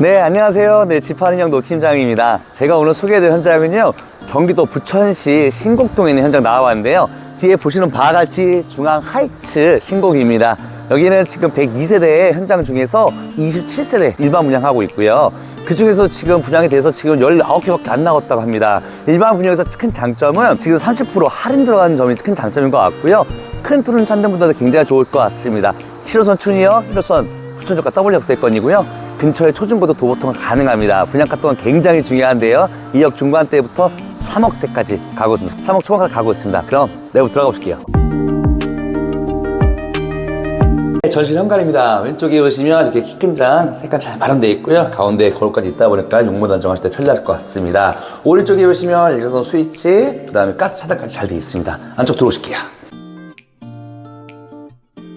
네, 안녕하세요. 네, 집하는영 노팀장입니다. 제가 오늘 소개해드릴 현장은요, 경기도 부천시 신곡동에 있는 현장 나와봤는데요. 뒤에 보시는 바와 같이 중앙 하이츠 신곡입니다. 여기는 지금 102세대의 현장 중에서 27세대 일반 분양하고 있고요. 그 중에서 지금 분양이 돼서 지금 19개밖에 안 나왔다고 합니다. 일반 분양에서 큰 장점은 지금 30% 할인 들어가는 점이 큰 장점인 것 같고요. 큰 툴은 찾는 분들도 굉장히 좋을 것 같습니다. 7호선 춘이요, 1호선 부천역과 W 역세권이고요. 근처에 초중고도 도보통은 가능합니다. 분양가 또한 굉장히 중요한데요. 2억 중반대부터 3억대까지 가고 있습니다. 3억 초반까지 가고 있습니다. 그럼 내부 들어가 보실게요. 네, 전실 현관입니다. 왼쪽에 보시면 이렇게 키 큰 장, 색깔 잘 마련되어 있고요. 가운데 거울까지 있다 보니까 용모 단정하실 때 편리할 것 같습니다. 오른쪽에 보시면 일가선 스위치, 그 다음에 가스 차단까지 잘 되어 있습니다. 안쪽 들어오실게요.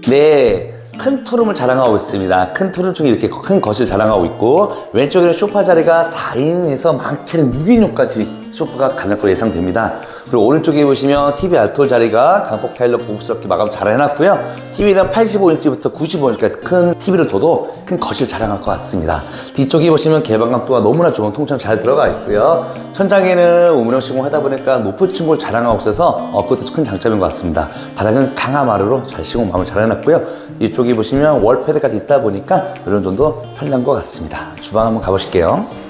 네. 큰 투룸을 자랑하고 있습니다. 큰 투룸 중에 이렇게 큰 거실 자랑하고 있고, 왼쪽에는 소파 자리가 4인에서 많게는 6인용까지 소파가 가능할 거 예상됩니다. 그리고 오른쪽에 보시면 TV 알톨 자리가 강폭 타일로 고급스럽게 마감 잘 해놨고요. TV는 85인치부터 95인치까지 큰 TV를 둬도 큰 거실 자랑할 것 같습니다. 뒤쪽에 보시면 개방감 또한 너무나 좋은 통창 잘 들어가 있고요. 천장에는 우물형 시공 하다 보니까 높은 층고를 자랑하고 있어서 어, 그것도 큰 장점인 것 같습니다. 바닥은 강화 마루로 잘 시공 마무리 잘 해놨고요. 이쪽에 보시면 월패드까지 있다 보니까 이런 정도 편리한 것 같습니다. 주방 한번 가보실게요.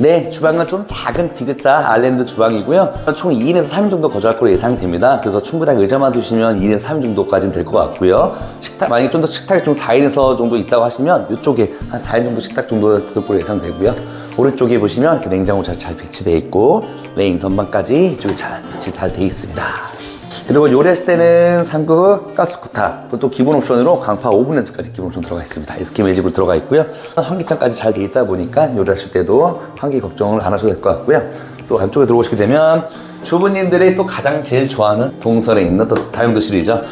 네, 주방은 좀 작은 디귿자 아일랜드 주방이고요. 총 2인에서 3인 정도 거주할 거로 예상이 됩니다. 그래서 충분하게 의자만 두시면 2인에서 3인 정도까지는 될 것 같고요. 식탁, 만약에 좀 더 식탁이 좀 4인에서 정도 있다고 하시면 이쪽에 한 4인 정도 식탁 정도 될 거로 예상되고요. 오른쪽에 보시면 냉장고 잘, 잘 배치되어 있고, 레인 선반까지 이쪽에 잘 배치 잘 되어 있습니다. 그리고 요리했을 때는 상급 가스쿠타 또 기본 옵션으로 강파 5분 렌즈까지 기본 옵션 들어가 있습니다. SK 매직으로 들어가 있고요. 환기창까지 잘 돼 있다 보니까 요리하실 때도 환기 걱정을 안 하셔도 될 것 같고요. 또 안쪽에 들어오시게 되면 주부님들이 또 가장 제일 좋아하는 동선에 있는 또 다용도실이죠.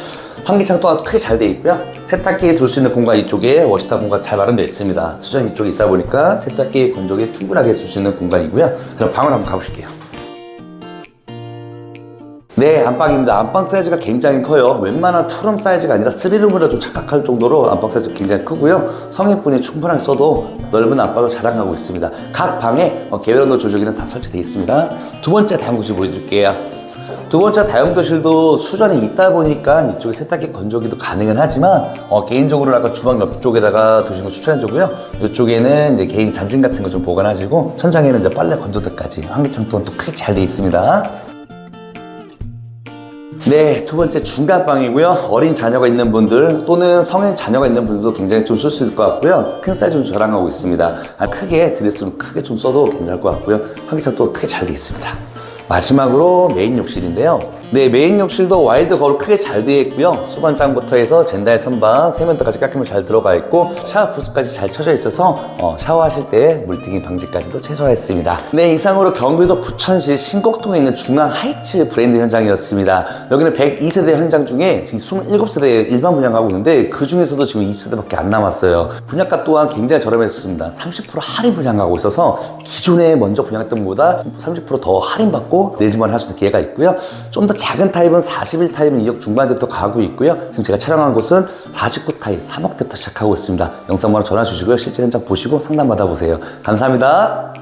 환기창 또한 크게 잘 돼 있고요. 세탁기 둘 수 있는 공간 이쪽에 워시타 공간 잘 마련되어 있습니다. 수전 이쪽에 있다 보니까 세탁기 건조기 충분하게 둘 수 있는 공간이고요. 그럼 방을 한번 가보실게요. 네, 안방입니다. 안방 사이즈가 굉장히 커요. 웬만한 투룸 사이즈가 아니라 쓰리룸으로 좀 착각할 정도로 안방 사이즈가 굉장히 크고요. 성인분이 충분하게 써도 넓은 안방을 자랑하고 있습니다. 각 방에 어, 개별온도 조절기는 다 설치되어 있습니다. 두 번째 다용도실 보여드릴게요. 두 번째 다용도실도 수전이 있다 보니까 이쪽에 세탁기 건조기도 가능은 하지만 어, 개인적으로는 아까 주방 옆쪽에다가 두시는 거 추천해주고요. 이쪽에는 이제 개인 잔진 같은 거 좀 보관하시고 천장에는 이제 빨래 건조대까지 환기창 또한 또 크게 잘 되어 있습니다. 네, 두 번째 중간방이고요. 어린 자녀가 있는 분들 또는 성인 자녀가 있는 분들도 굉장히 좀 쓸 수 있을 것 같고요. 큰 사이즈 좀 자랑하고 있습니다. 아, 크게 드레스룸 크게 좀 써도 괜찮을 것 같고요. 환기창도 크게 잘 되어 있습니다. 마지막으로 메인 욕실인데요. 네, 메인 욕실도 와이드 거울 크게 잘 되어 있고요. 수건장부터 해서 젠다의 선반, 세면대까지 깔끔하게 잘 들어가 있고 샤워 부스까지 잘 쳐져 있어서 어, 샤워하실 때 물튀김 방지까지도 최소화했습니다. 네, 이상으로 경기도 부천시 신곡동에 있는 중앙 하이츠 브랜드 현장이었습니다. 여기는 102세대 현장 중에 지금 27세대 일반 분양하고 있는데 그 중에서도 지금 20세대밖에 안 남았어요. 분양가 또한 굉장히 저렴했습니다. 30% 할인 분양하고 있어서 기존에 먼저 분양했던 것보다 30%더 할인받고 내 집만 할 수 있는 기회가 있고요. 좀더 작은 타입은 41 타입은 2억 중반대부터 가고 있고요. 지금 제가 촬영한 곳은 49 타입 3억대부터 시작하고 있습니다. 영상 바로 전화 주시고요. 실제 현장 보시고 상담 받아보세요. 감사합니다.